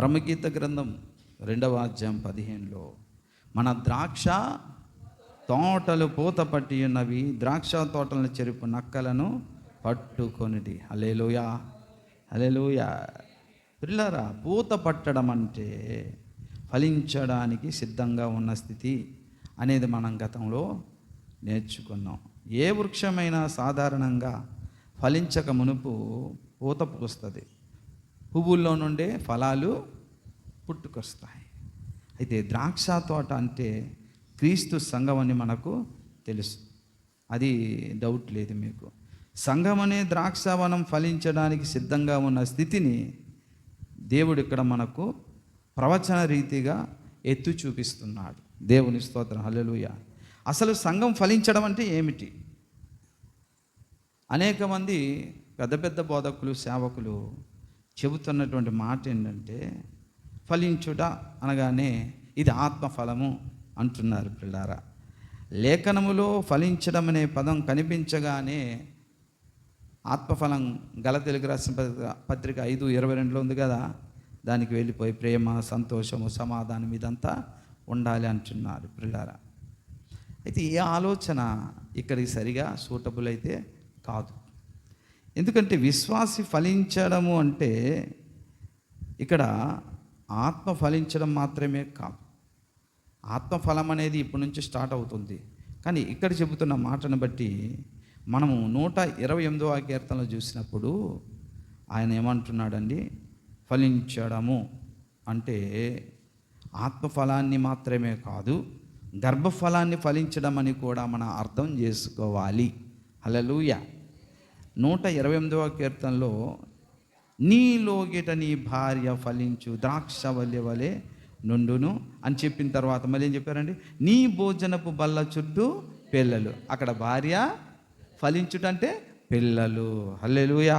పరమగీత గ్రంథం రెండవ అధ్యాయం పదిహేనులో మన ద్రాక్ష తోటలు పూత పట్టి ఉన్నవి ద్రాక్ష తోటలను చెరుపు నక్కలను పట్టుకొనిది అలేలుయా అలేలుయా పిల్లరా పూత పట్టడం అంటే ఫలించడానికి సిద్ధంగా ఉన్న స్థితి అనేది మనం గతంలో నేర్చుకున్నాం. ఏ వృక్షమైనా సాధారణంగా ఫలించక మునుపు పూత పూస్తుంది. పువ్వుల్లో నుండే ఫలాలు పుట్టుకొస్తాయి. అయితే ద్రాక్ష తోట అంటే క్రీస్తు సంఘం అని మనకు తెలుసు. అది డౌట్ లేదు మీకు. సంఘం అనే ద్రాక్షవనం ఫలించడానికి సిద్ధంగా ఉన్న స్థితిని దేవుడు ఇక్కడ మనకు ప్రవచన రీతిగా ఎత్తు చూపిస్తున్నాడు. దేవుని స్తోత్రం. హల్లెలూయ. అసలు సంఘం ఫలించడం అంటే ఏమిటి? అనేక మంది పెద్ద పెద్ద బోధకులు సేవకులు చెబుతున్నటువంటి మాట ఏంటంటే ఫలించుట అనగానే ఇది ఆత్మఫలము అంటున్నారు పిల్లారా. లేఖనములో ఫలించడం అనే పదం కనిపించగానే ఆత్మఫలం గల తెలుగు రాసిన పత్రిక పత్రిక ఐదు ఇరవై రెండులో ఉంది కదా దానికి వెళ్ళిపోయి ప్రేమ సంతోషము సమాధానం ఇదంతా ఉండాలి అంటున్నారు పిల్లారా. అయితే ఈ ఆలోచన ఇక్కడికి సరిగా సూటబుల్ అయితే కాదు. ఎందుకంటే విశ్వాసి ఫలించడము అంటే ఇక్కడ ఆత్మ ఫలించడం మాత్రమే కాదు. ఆత్మఫలం అనేది ఇప్పటి నుంచి స్టార్ట్ అవుతుంది. కానీ ఇక్కడ చెబుతున్న మాటను బట్టి మనము నూట ఇరవై ఎనిమిదవ కీర్తనలో చూసినప్పుడు ఆయన ఏమంటున్నాడండి? ఫలించడము అంటే ఆత్మఫలాన్ని మాత్రమే కాదు గర్భఫలాన్ని ఫలించడం అని కూడా మనం అర్థం చేసుకోవాలి. హలలుయా నూట ఇరవై ఎనిమిదవ కీర్తనలో నీలోగిట నీ భార్య ఫలించు ద్రాక్ష వలె వలె నుండును అని చెప్పిన తర్వాత మళ్ళీ ఏం చెప్పారండి? నీ భోజనపు బల్ల చుట్టూ పిల్లలు. అక్కడ భార్య ఫలించుటంటే పిల్లలు. హల్లెలుయా!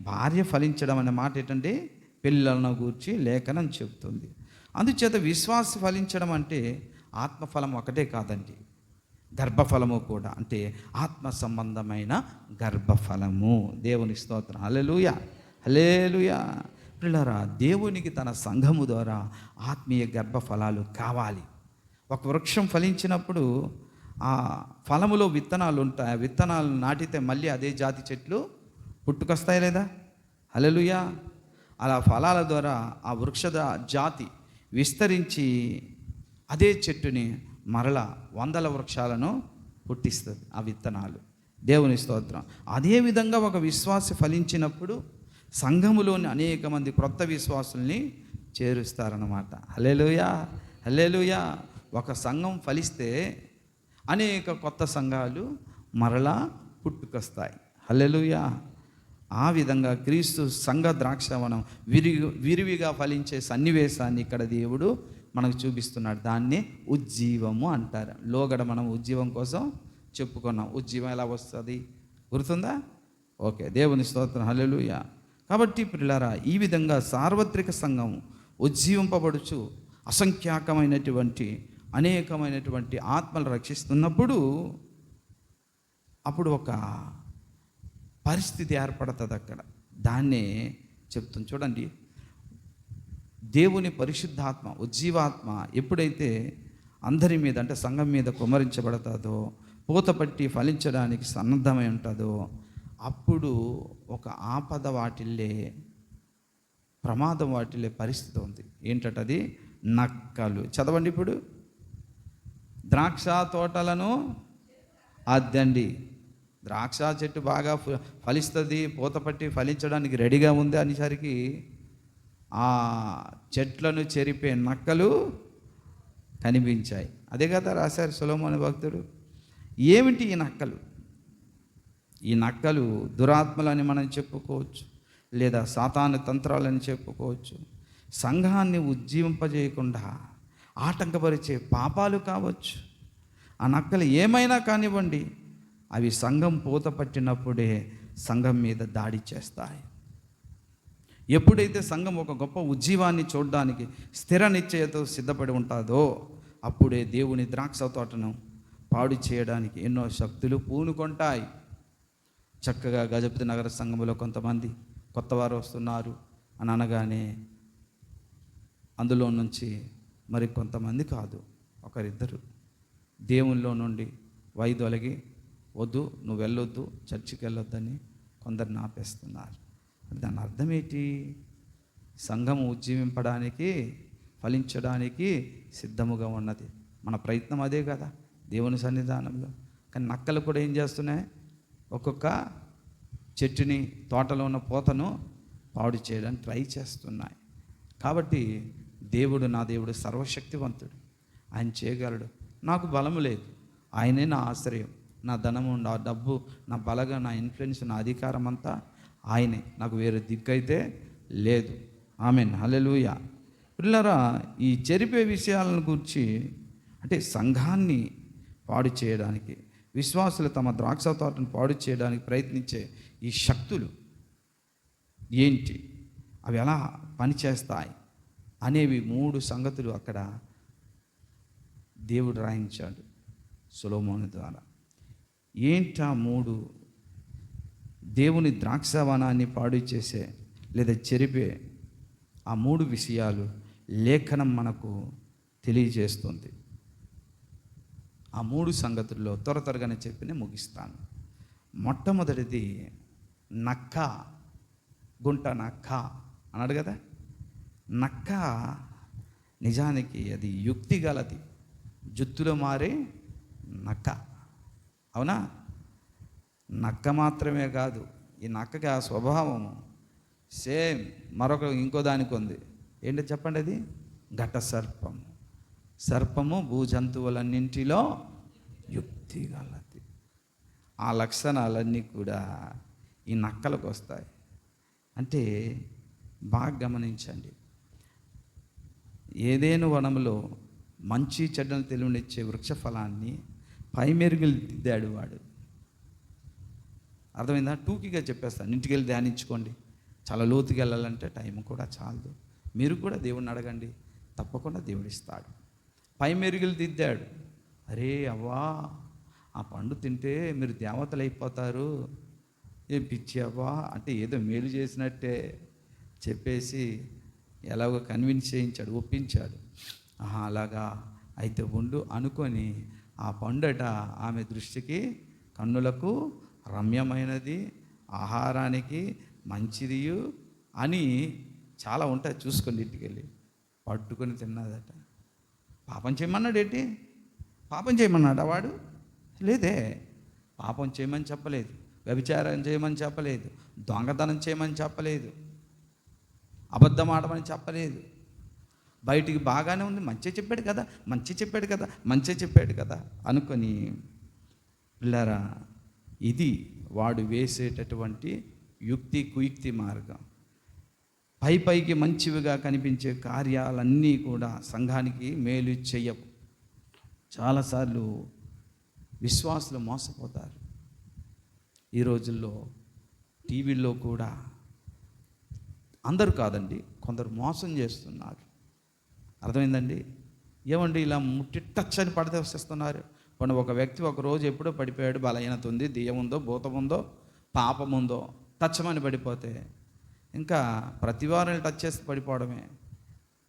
భార్య ఫలించడం అనే మాట ఏంటంటే పిల్లలను గూర్చి లేఖనం చెబుతుంది. అందుచేత విశ్వాస ఫలించడం అంటే ఆత్మఫలం ఒకటే కాదండి. గర్భఫలము కూడా అంటే ఆత్మ సంబంధమైన గర్భఫలము. దేవుని స్తోత్రం. హల్లెలూయ. హలేలుయ పిల్లరా దేవునికి తన సంఘము ద్వారా ఆత్మీయ గర్భఫలాలు కావాలి. ఒక వృక్షం ఫలించినప్పుడు ఆ ఫలములో విత్తనాలు ఉంటాయి. ఆ విత్తనాలు నాటితే మళ్ళీ అదే జాతి చెట్లు పుట్టుకొస్తాయి లేదా? హల్లెలూయా. అలా ఫలాల ద్వారా ఆ వృక్ష జాతి విస్తరించి అదే చెట్టుని మరల వందల వృక్షాలను పుట్టిస్తుంది ఆ విత్తనాలు. దేవుని స్తోత్రం. అదేవిధంగా ఒక విశ్వాస ఫలించినప్పుడు సంఘములోని అనేక మంది క్రొత్త విశ్వాసుల్ని చేరుస్తారన్నమాట. హలేలుయా హలేలుయా ఒక సంఘం ఫలిస్తే అనేక కొత్త సంఘాలు మరలా పుట్టుకొస్తాయి. హలెలుయా ఆ విధంగా క్రీస్తు సంఘ ద్రాక్షవనం విరిగి విరివిగా ఫలించే సన్నివేశాన్ని ఇక్కడ దేవుడు మనకు చూపిస్తున్నాడు. దాన్ని ఉజ్జీవము అంటారు. లోగడ మనం ఉజ్జీవం కోసం చెప్పుకున్నాం. ఉజ్జీవం ఎలా వస్తుంది? గుర్తుందా? ఓకే దేవుని స్తోత్రం. హల్లెలూయా. కాబట్టి పిల్లరా ఈ విధంగా సార్వత్రిక సంఘం ఉజ్జీవింపబడుచు అసంఖ్యాకమైనటువంటి అనేకమైనటువంటి ఆత్మలు రక్షిస్తున్నప్పుడు అప్పుడు ఒక పరిస్థితి ఏర్పడుతుంది అక్కడ దాన్నే చెప్తుంది చూడండి దేవుని పరిశుద్ధాత్మ ఉజ్జీవాత్మ ఎప్పుడైతే అందరి మీద అంటే సంఘం మీద కుమరించబడతాదో పూత పట్టి ఫలించడానికి సన్నద్ధమై ఉంటుందో అప్పుడు ఒక ఆపద వాటిల్లే ప్రమాదం వాటిల్లే పరిస్థితి ఉంది. ఏంటది నక్కలు. చదవండి ఇప్పుడు. ద్రాక్ష తోటలను అద్దండి. ద్రాక్ష చెట్టు బాగా ఫ- ఫలిస్తుంది పూత పట్టి ఫలించడానికి రెడీగా ఉంది అనేసరికి ఆ చెట్లను చెరిపే నక్కలు కనిపించాయి. అదే కదా రాశారు సులోమోని భక్తుడు. ఏమిటి ఈ నక్కలు? ఈ నక్కలు దురాత్మలని మనం చెప్పుకోవచ్చు లేదా సాతాను తంత్రాలని చెప్పుకోవచ్చు. సంఘాన్ని ఉజ్జీవింపజేయకుండా ఆటంకపరిచే పాపాలు కావచ్చు. ఆ నక్కలు ఏమైనా కానివ్వండి అవి సంఘం పూత పట్టినప్పుడే సంఘం మీద దాడి చేస్తాయి. ఎప్పుడైతే సంఘం ఒక గొప్ప ఉజ్జీవాన్ని చూడడానికి స్థిర నిశ్చయతో సిద్ధపడి ఉంటుందో అప్పుడే దేవుని ద్రాక్ష తోటను పాడు చేయడానికి ఎన్నో శక్తులు పూనుకొంటాయి. చక్కగా గజపతి నగర సంఘంలో కొంతమంది కొత్త వారు వస్తున్నారు. అని అనగానే అందులో నుంచి మరి కొంతమంది కాదు ఒకరిద్దరు. దేవునిలో నుండి వైదొలగి వద్దు నువ్వు వెళ్ళొద్దు చర్చికి వెళ్ళొద్దని కొందరిని ఆపేస్తున్నారు. దాని అర్థం ఏంటి? సంఘం ఉజ్జీవింపడానికి ఫలించడానికి సిద్ధముగా ఉన్నది. మన ప్రయత్నం అదే కదా దేవుని సన్నిధానంలో. కానీ నక్కలు కూడా ఏం చేస్తున్నాయి? ఒక్కొక్క చెట్టుని తోటలో ఉన్న పూతను పాడు చేయడానికి ట్రై చేస్తున్నాయి. కాబట్టి దేవుడు నా దేవుడు సర్వశక్తివంతుడు. ఆయన చేయగలడు. నాకు బలము లేదు. ఆయనే నా ఆశ్రయం. నా ధనము నా డబ్బు నా బలగా నా ఇన్ఫ్లుయెన్స్ నా అధికారం అంతా ఆయనే. నాకు వేరే దిక్కైతే లేదు. ఆమె హలెలుయ పిల్లరా ఈ చెరిపే విషయాలను గురించి అంటే సంఘాన్ని పాడు చేయడానికి విశ్వాసులు తమ ద్రాక్ష తోటను పాడు చేయడానికి ప్రయత్నించే ఈ శక్తులు ఏంటి? అవి ఎలా పనిచేస్తాయి? అనేవి మూడు సంగతులు అక్కడ దేవుడు రాయించాడు సులోమోని ద్వారా. ఏంటా మూడు దేవుని ద్రాక్షవనాన్ని పాడు చేసే లేదా చెరిపే ఆ మూడు విషయాలు లేఖనం మనకు తెలియజేస్తుంది. ఆ మూడు సంగతుల్లో త్వర త్వరగానే చెప్పి ముగిస్తాను. మొట్టమొదటిది నక్క గుంట నక్క అన్నాడు కదా? నక్క నిజానికి అది యుక్తి గలది. జుత్తులో మారే నక్క. అవునా? నక్క మాత్రమే కాదు ఈ నక్కకి ఆ స్వభావము సేమ్ మరొక ఇంకో దానికి ఉంది. ఏంటో చెప్పండి అది? ఘట సర్పము సర్పము భూజంతువులన్నింటిలో యుక్తి గలది. ఆ లక్షణాలన్నీ కూడా ఈ నక్కలకు వస్తాయి. అంటే బాగా గమనించండి. ఏదేను వనములో మంచి చెడ్డను తెలివినిచ్చే వృక్ష ఫలాన్ని పై మెరుగులు దిద్దాడు వాడు. అర్థమైందా? టూకీగా చెప్పేస్తాను. ఇంటికి వెళ్ళి ధ్యానించుకోండి. చాలా లోతుకి వెళ్ళాలంటే టైం కూడా చాలదు. మీరు కూడా దేవుడిని అడగండి. తప్పకుండా దేవుడిస్తాడు. పై మెరుగులు దిద్దాడు. అరే అవ్వా ఆ పండు తింటే మీరు దేవతలు అయిపోతారు ఏ పిచ్చి అవ్వా? అంటే ఏదో మేలు చేసినట్టే చెప్పేసి ఎలాగో కన్విన్స్ చేయించాడు ఒప్పించాడు. ఆహా అలాగా? అయితే ఉండు అనుకొని ఆ పండట ఆమె దృష్టికి కన్నులకు రమ్యమైనది ఆహారానికి మంచిది అని చాలా ఉంటాయి చూసుకోండి ఇంటికి వెళ్ళి పట్టుకొని తిన్నదట. పాపం చేయమన్నాడు ఏంటి పాపం చేయమన్నాడా వాడు? లేదే. పాపం చేయమని చెప్పలేదు. వ్యభిచారం చేయమని చెప్పలేదు. దొంగతనం చేయమని చెప్పలేదు. అబద్ధం ఆడమని చెప్పలేదు. బయటికి బాగానే ఉంది. మంచి చెప్పాడు కదా. మంచి చెప్పాడు కదా. మంచి చెప్పాడు కదా అనుకొని పిల్లరా ఇది వాడు వేసేటటువంటి యుక్తి కుయుక్తి మార్గం. పై పైకి మంచివిగా కనిపించే కార్యాలన్నీ కూడా సంఘానికి మేలు చెయ్యవు. చాలాసార్లు విశ్వాసులు మోసపోతారు. ఈ రోజుల్లో టీవీల్లో కూడా అందరు కాదండి కొందరు మోసం చేస్తున్నారు. అర్థమైందండి? ఏమండి ఇలా ముట్టి టచ్ అని పడితే వస్తున్నారు కొన్ని ఒక వ్యక్తి ఒక రోజు ఎప్పుడో పడిపోయాడు బలహీనత ఉంది దెయ్యం ఉందో భూతం ఉందో పాపం ఉందో టచ్చమని పడిపోతే ఇంకా ప్రతి వారిని టచ్ చేసి పడిపోవడమే.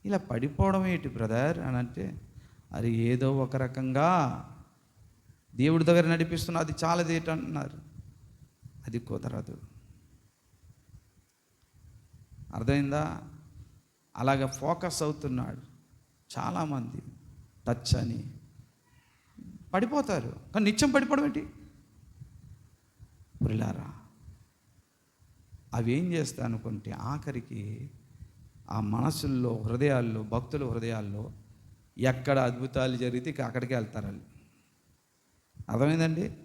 ఇలా పడిపోవడం ఏంటి బ్రదర్ అని అంటే అది ఏదో ఒక రకంగా దేవుడి దగ్గర నడిపిస్తున్న అది చాలా అంటున్నారు అది కుదరదు. అర్థమైందా? అలాగ ఫోకస్ అవుతున్నాడు చాలామంది టచ్ అని. పడిపోతారు. కానీ నిత్యం పడిపోవడం ఏంటి? పురిలారా అవి ఏం చేస్తా అనుకుంటే ఆఖరికి ఆ మనసుల్లో హృదయాల్లో భక్తుల హృదయాల్లో ఎక్కడ అద్భుతాలు జరిగితే అక్కడికి వెళ్తారు వాళ్ళు. అర్థమైందండి?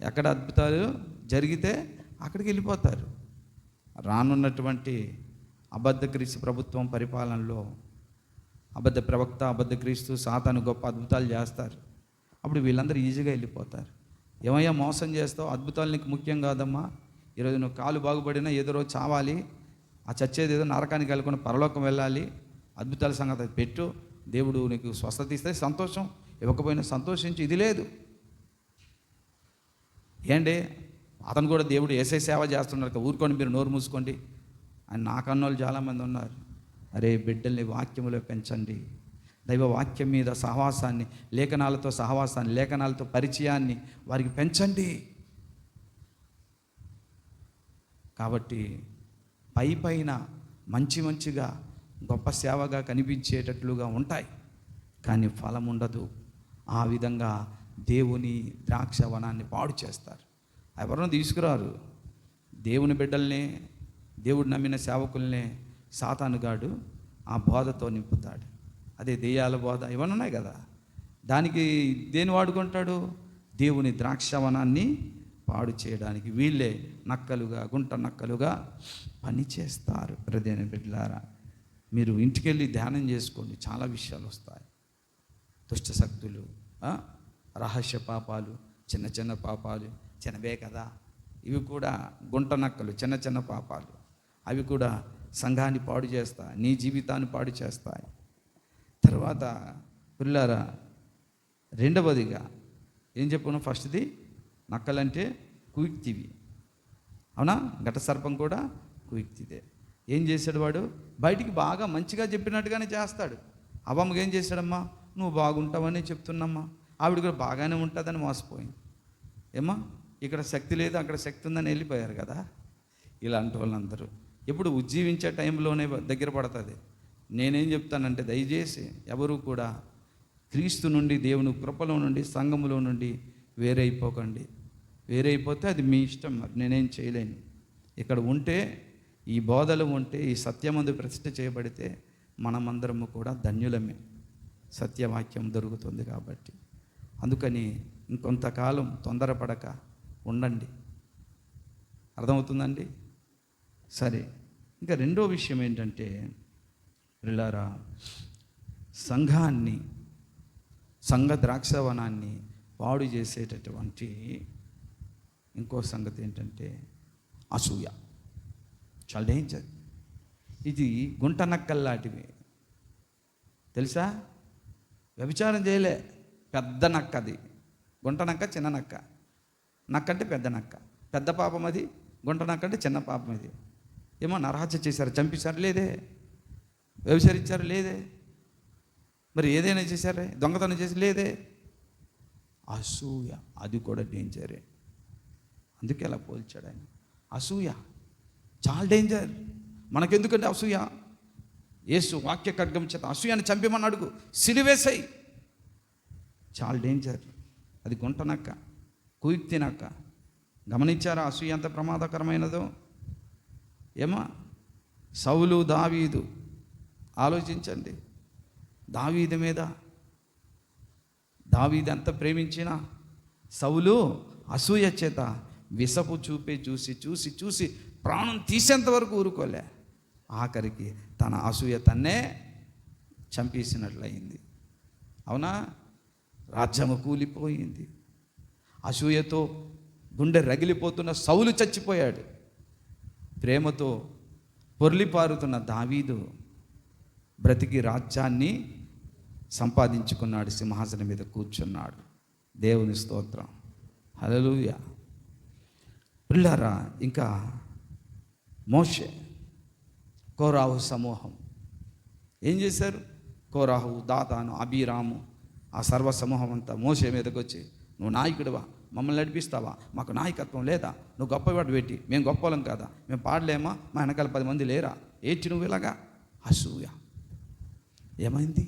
ఎక్కడ అద్భుతాలు జరిగితే అక్కడికి వెళ్ళిపోతారు. రానున్నటువంటి అబద్ధ క్రీస్తు ప్రభుత్వం పరిపాలనలో అబద్ధ ప్రవక్త అబద్ధ క్రీస్తు సాతాను గొప్ప అద్భుతాలు చేస్తారు. అప్పుడు వీళ్ళందరూ ఈజీగా వెళ్ళిపోతారు. ఏమయ్యా మోసం చేస్తావు? అద్భుతాలు నీకు ముఖ్యం కాదమ్మా. ఈరోజు నువ్వు కాలు బాగుపడినా ఏదో రోజు చావాలి. ఆ చచ్చేది ఏదో నరకానికి వెళ్ళకుండా పరలోకం వెళ్ళాలి. అద్భుతాల సంగతి పెట్టు. దేవుడు నీకు స్వస్థత ఇస్తే సంతోషం. ఇవ్వకపోయినా సంతోషించి. ఇది లేదు. ఏంటి? అతను కూడా దేవుడు ఏసై సేవ చేస్తున్నారు ఊరుకోండి మీరు నోరు మూసుకోండి. అని నా కన్నోళ్ళు చాలామంది ఉన్నారు. అరే బిడ్డల్ని వాక్యములో పెంచండి. దైవ వాక్యం మీద సహవాసాన్ని లేఖనాలతో సహవాసాన్ని లేఖనాలతో పరిచయాన్ని వారికి పెంచండి. కాబట్టి పై పైన మంచి మంచిగా గొప్ప సేవగా కనిపించేటట్లుగా ఉంటాయి. కానీ ఫలం ఉండదు. ఆ విధంగా దేవుని ద్రాక్ష వనాన్ని పాడు చేస్తారు. ఎవరినో తీసుకురారు? దేవుని బిడ్డల్ని దేవుడు నమ్మిన సేవకుల్నే సాతానుగాడు ఆ బోధతో నింపుతాడు. అదే దెయ్యాల బోధ ఇవన్నీ ఉన్నాయి కదా. దానికి దేని వాడుకుంటాడు? దేవుని ద్రాక్షవనాన్ని పాడు చేయడానికి వీళ్ళే నక్కలుగా గుంట నక్కలుగా పని చేస్తారు. ప్రదేన బిడ్డలారా మీరు ఇంటికెళ్ళి ధ్యానం చేసుకోండి. చాలా విషయాలు వస్తాయి. దుష్ట శక్తులు రహస్య పాపాలు చిన్న చిన్న పాపాలు చిన్నవే కదా. ఇవి కూడా గుంట నక్కలు చిన్న చిన్న పాపాలు. అవి కూడా సంఘాన్ని పాడు చేస్తాయి నీ జీవితాన్ని పాడు చేస్తాయి. తర్వాత పిల్లారా రెండవదిగా ఏం చెప్పను? ఫస్ట్ది నక్కలంటే కుయుక్తివి. అవునా? ఘట సర్పం కూడా కుయుక్తిదే. ఏం చేశాడు వాడు? బయటికి బాగా మంచిగా చెప్పినట్టుగానే చేస్తాడు. అవ్వమ్మకి ఏం చేశాడమ్మా? నువ్వు బాగుంటావని చెప్తున్నమ్మా. ఆవిడ కూడా బాగానే ఉంటుందని మోసపోయింది. ఏమ్మా? ఇక్కడ శక్తి లేదు అక్కడ శక్తి ఉందని వెళ్ళిపోయారు కదా. ఇలాంటి వాళ్ళందరూ. ఎప్పుడు ఉజ్జీవించే టైంలోనే దగ్గర పడుతుంది. నేనేం చెప్తానంటే దయచేసి ఎవరు కూడా క్రీస్తు నుండి దేవుని కృపలో నుండి సంఘములో నుండి వేరైపోకండి. వేరైపోతే అది మీ ఇష్టం. మరి నేనేం చేయలేను. ఇక్కడ ఉంటే ఈ బోధలు ఉంటే ఈ సత్యమందు ప్రతిష్ట చేయబడితే మనమందరము కూడా ధన్యులమే. సత్యవాక్యం దొరుకుతుంది కాబట్టి. అందుకని ఇంకొంతకాలం తొందరపడక ఉండండి. అర్థమవుతుందండి? సరే. ఇంకా రెండో విషయం ఏంటంటే పిల్లారా సంఘాన్ని సంఘ ద్రాక్షవనాన్ని పాడు చేసేటటువంటి ఇంకో సంగతి ఏంటంటే అసూయ. చాలా డేంజర్ ఇది గుంట నక్కల్లాంటివి తెలుసా? వ్యభిచారం చేయలే. పెద్ద నక్క అది. గుంట నక్క చిన్న నక్క. నక్క అంటే పెద్ద నక్క. పెద్ద పాపం అది. గుంట నక్క అంటే చిన్న పాపం అది ఏమో నరహత్య చేశారు చంపేశారు లేదే. వ్యభిచరించారు? లేదే. మరి ఏదైనా చేశారే? దొంగతనం చేసి లేదే. అసూయ. అది కూడా డేంజరే. అందుకే అలా పోల్చాడు ఆయన. అసూయ. చాలా డేంజర్. మనకెందుకంటే అసూయ? యేసు వాక్య ఖడ్గం చేత అసూయని చంపమని అడుగు. సిలివేసాయి. చాలా డేంజర్. అది గుంటనక్క కుయుక్తి తినక్క గమనించారా అసూయ ఎంత ప్రమాదకరమైనదో? ఏమా? సౌలు దావీదు ఆలోచించండి. దావీదు మీద దావీది ఎంత ప్రేమించినా సౌలు అసూయ చేత విసపు చూపే చూసి చూసి చూసి ప్రాణం తీసేంత వరకు ఊరుకోలే. ఆఖరికి తన అసూయ తన్నే చంపేసినట్లయింది. అవునా? రాజ్యము కూలిపోయింది. అసూయతో గుండె రగిలిపోతున్న సౌలు చచ్చిపోయాడు. ప్రేమతో పొర్లిపారుతున్న దావీదు బ్రతికి రాజ్యాన్ని సంపాదించుకున్నాడు సింహాసనం మీద కూర్చున్నాడు. దేవుని స్తోత్రం. హలలుయ పిల్లారా ఇంకా మోషే కోరాహు సమూహం. ఏం చేశారు? కోరాహు దాతాను అభిరాము ఆ సర్వ సమూహం అంతా మోసే మీదకి వచ్చి నువ్వు నాయకుడివా? మమ్మల్ని నడిపిస్తావా? మాకు నాయకత్వం లేదా? నువ్వు గొప్పవాడు పెట్టి మేము గొప్పలం కాదా? మేము పాడలేమా? మా వెనకాల పది మంది లేరా? ఏడ్చి నువ్వు ఇలాగా? అసూయ ఏమైంది?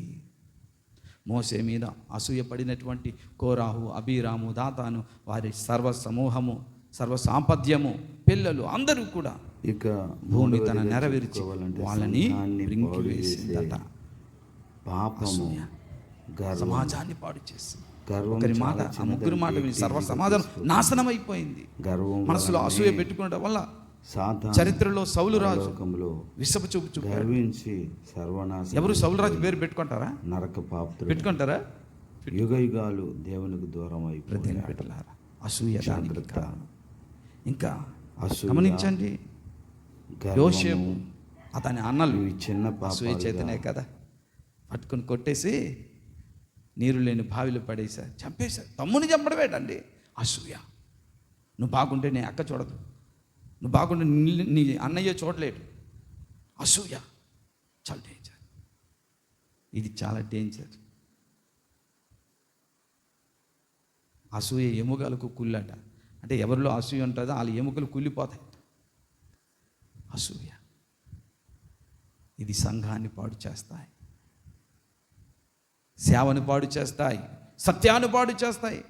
మోసే మీద అసూయ పడినటువంటి కోరాహు అబీరాము దాతాను వారి సర్వ సమూహము సర్వ సాంపద్యము పిల్లలు అందరూ కూడా ఇక భూమి తన నెరవేర్చి వాళ్ళని వేసిందట పాపము సమాజాన్ని పాడు చేసి ఒకరి మాట ముగ్గురు మాట సర్వ సమాజం. నాశనం అయిపోయింది గర్వం మనసులో అసూయ పెట్టుకోవడం వల్ల చరిత్రలో సౌలు రాజు విసపు చూపు గర్వించి సర్వనాశనం ఎవరు సౌలు రాజు పేరు పెట్టుకుంటారా? నరక పాత్రుడు పెట్టుకుంటారా? యుగ యుగాలు దేవునికి దూరం పెట్టలారా? అసూయ ఇంకా అసూయ, గమనించండి. యోసేపు అతని అన్నలు. చిన్న అసూయ చేతనే కదా. పట్టుకుని కొట్టేసి నీరు లేని బావిలో పడేశారు చంపేశారు తమ్ముని చంపడమేటండి? అసూయ. నువ్వు బాగుంటే నీ అక్క చూడదు. నువ్వు బాగుంటే నీ- అన్నయ్య చూడలేడు అసూయ. చాలా డేంజర్ ఇది చాలా డేంజర్ అసూయ ఎముకలకు కుళ్ళట. అంటే ఎవరిలో అసూయ ఉంటుందో వాళ్ళ ఎముకలు కుళ్ళిపోతాయి. అసూయ. ఇది సంఘాన్ని పాడు చేస్తాయి. సేవను పాడు చేస్తాయి. సత్యాన్ని పాడు చేస్తాయి.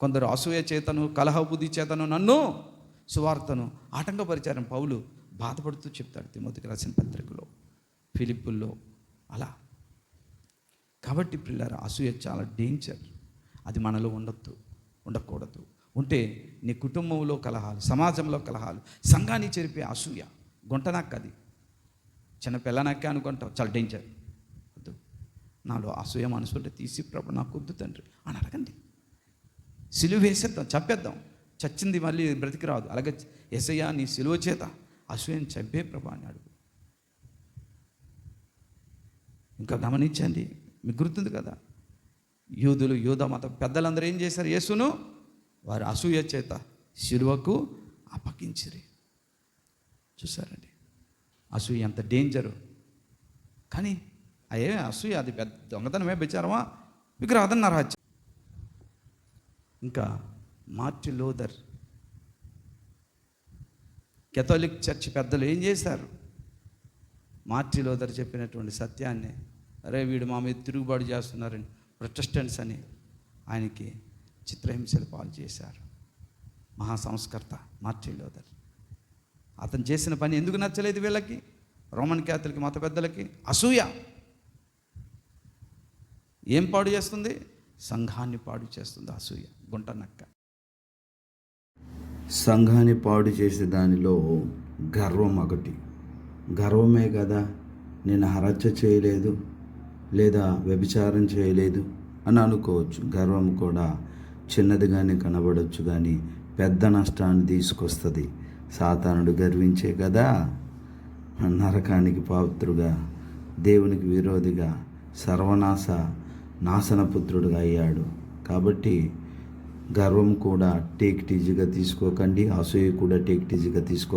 కొందరు అసూయ చేతను కలహ బుద్ధి చేతను నన్ను సువార్తను ఆటంకపరిచారని పౌలు బాధపడుతూ చెప్తాడు తిమోతికి రాసిన పత్రికలో ఫిలిప్పుల్లో. అలా. కాబట్టి పిల్లల అసూయ చాలా డేంజర్ అది మనలో ఉండొద్దు ఉండకూడదు. ఉంటే నీ కుటుంబంలో కలహాలు సమాజంలో కలహాలు సంఘాన్ని చెరిపే అసూయ గుంటనక్క అది చిన్న పిల్లనక్క అనుకుంటావు చాలా డేంజర్ వద్దు. నాలో అసూయ మనసు ఉంటే తీసి ప్రభు నాకు వద్దు తండ్రి. అని అడగండి. సిలువేసేద్దాం చెప్పేద్దాం చంపేద్దాం. చచ్చింది మళ్ళీ బ్రతికి రాదు. అలాగే ఎసయ్యా నీ సిలువ చేత అసూయని చంపే ప్రభా అని అడుగు ఇంకా గమనించండి మీకు గుర్తుంది కదా యూదులు యూద మత పెద్దలందరూ ఏం చేశారు? యేసును వారు అసూయ చేత శిలువకు అప్పగించిరి. చూసారండి అసూయ ఎంత డేంజరు. కానీ అయ్యే అసూయ అది పెద్ద దొంగతనమే బెచ్చారమా మీకు రాదన్నారు హత్య ఇంకా మార్టి లోదర్ కెథోలిక్ చర్చ్ పెద్దలు ఏం చేశారు? మార్టి లోదర్ చెప్పినటువంటి సత్యాన్ని అరే వీడు మా మీద తిరుగుబాటు చేస్తున్నారని ప్రొటెస్టెంట్స్ అని ఆయనకి చిత్రహింసలు పాలు చేశారు మహాసంస్కర్త మార్టి లోదర్ అతను చేసిన పని ఎందుకు నచ్చలేదు వీళ్ళకి? రోమన్ క్యాథలిక్ మత పెద్దలకి? అసూయ. ఏం పాడు చేస్తుంది? సంఘాన్ని పాడు చేస్తుంది అసూయ. గుంట నక్క. సంఘాన్ని పాడు చేసే దానిలో గర్వం ఒకటి. గర్వమే కదా నేను హరచ్చ చేయలేదు లేదా వ్యభిచారం చేయలేదు అని అనుకోవచ్చు. గర్వం కూడా చిన్నదిగానే కనబడవచ్చు కానీ పెద్ద నష్టాన్ని తీసుకొస్తుంది. సాతానుడు గర్వించే కదా నరకానికి పాత్రుగా దేవునికి విరోధిగా సర్వనాశ నాశనపుత్రుడుగా అయ్యాడు. కాబట్టి గర్వం కూడా టేక్ టీజీగా తీసుకోకండి అసూయ కూడా టేక్ టీజీగా తీసుకో